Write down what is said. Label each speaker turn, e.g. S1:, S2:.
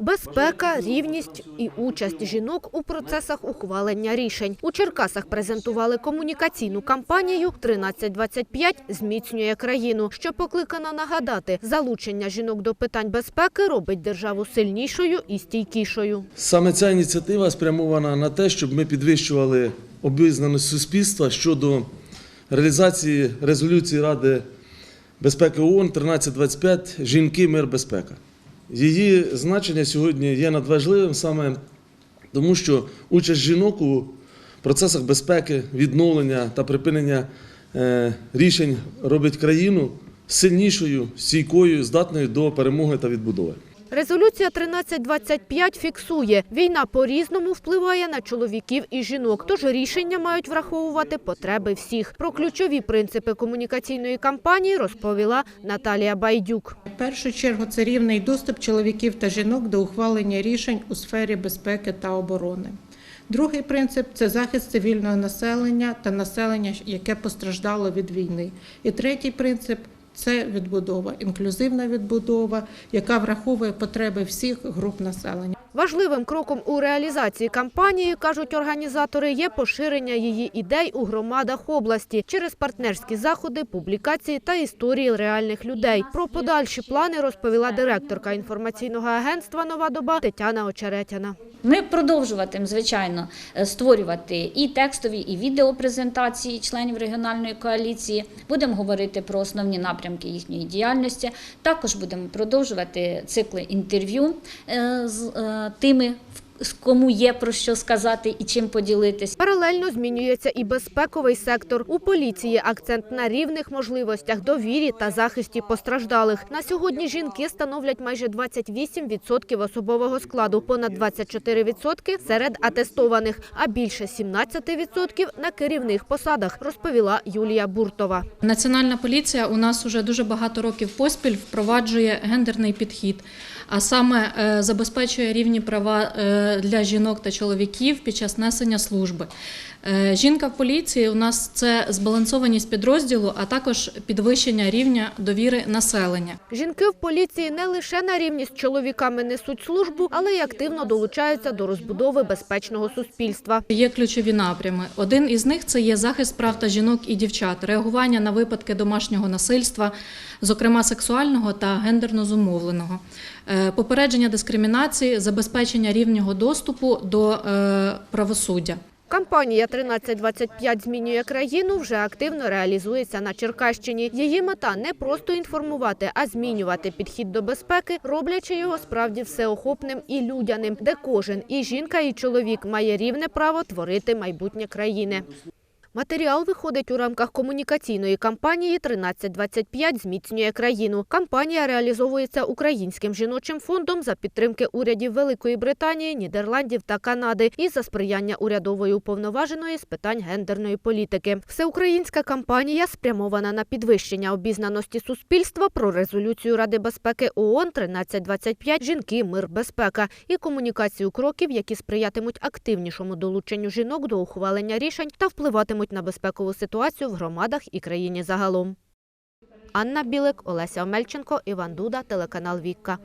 S1: Безпека, рівність і участь жінок у процесах ухвалення рішень. У Черкасах презентували комунікаційну кампанію «1325 зміцнює країну», що покликана нагадати, залучення жінок до питань безпеки робить державу сильнішою і стійкішою.
S2: Саме ця ініціатива спрямована на те, щоб ми підвищували обізнаність суспільства щодо реалізації резолюції Ради безпеки ООН 1325 Жінки, мир, безпека. Її значення сьогодні є надважливим саме тому, що участь жінок у процесах безпеки, відновлення та припинення е, рішень робить країну сильнішою, стійкою, здатною до перемоги та відбудови.
S1: Резолюція 1325 фіксує, війна по-різному впливає на чоловіків і жінок, тож рішення мають враховувати потреби всіх. Про ключові принципи комунікаційної кампанії розповіла Наталія Байдюк.
S3: В першу чергу це рівний доступ чоловіків та жінок до ухвалення рішень у сфері безпеки та оборони. Другий принцип це захист цивільного населення та населення, яке постраждало від війни. І третій принцип це відбудова, інклюзивна відбудова, яка враховує потреби всіх груп населення.
S1: Важливим кроком у реалізації кампанії, кажуть організатори, є поширення її ідей у громадах області через партнерські заходи, публікації та історії реальних людей. Про подальші плани розповіла директорка інформаційного агентства Нова доба Тетяна Очеретяна.
S4: Ми продовжуватимемо, звичайно, е, створювати і текстові, і відеопрезентації членів регіональної коаліції. Будемо говорити про основні напрямки їхньої діяльності. Також будемо продовжувати цикли інтерв'ю е, з е, тими, з кому є про що сказати і чим поділитися.
S1: Паралельно змінюється і безпековий сектор. У поліції акцент на рівних можливостях, довірі та захисті постраждалих. На сьогодні жінки становлять майже 28% особового складу, понад 24% серед атестованих, а більше 17% на керівних посадах, розповіла Юлія Буртова.
S5: Національна поліція у нас уже дуже багато років поспіль впроваджує гендерний підхід, а саме е, забезпечує рівні права е, для жінок та чоловіків під час несення служби. Е, Жінка в поліції у нас це збалансованість підрозділу, а також підвищення рівня довіри населення.
S1: Жінки в поліції не лише на рівні з чоловіками несуть службу, але й активно долучаються до розбудови безпечного суспільства.
S5: Є ключові напрями. Один із них це є захист прав та жінок і дівчат, реагування на випадки домашнього насильства, зокрема сексуального та гендерно зумовленого, Е, попередження дискримінації, забезпечення рівнього доступу до е, правосуддя.
S1: Кампанія «1325 змінює країну вже активно реалізується на Черкащині. Її мета не просто інформувати, а змінювати підхід до безпеки, роблячи його справді всеохопним і людяним, де кожен і жінка, і чоловік має рівне право творити майбутнє країни. Матеріал виходить у рамках комунікаційної кампанії «1325 зміцнює країну. Кампанія реалізовується Українським жіночим фондом за підтримки урядів Великої Британії, Нідерландів та Канади і за сприяння урядової уповноваженої з питань гендерної політики. Всеукраїнська кампанія спрямована на підвищення обізнаності суспільства про резолюцію Ради безпеки ООН 1325 «Жінки, мир, безпека» і комунікацію кроків, які сприятимуть активнішому долученню жінок до ухвалення рішень та впливатимуть на безпекову ситуацію в громадах і країні загалом. Анна Білик, Олеся Омельченко, Іван Дуда, телеканал Вікка.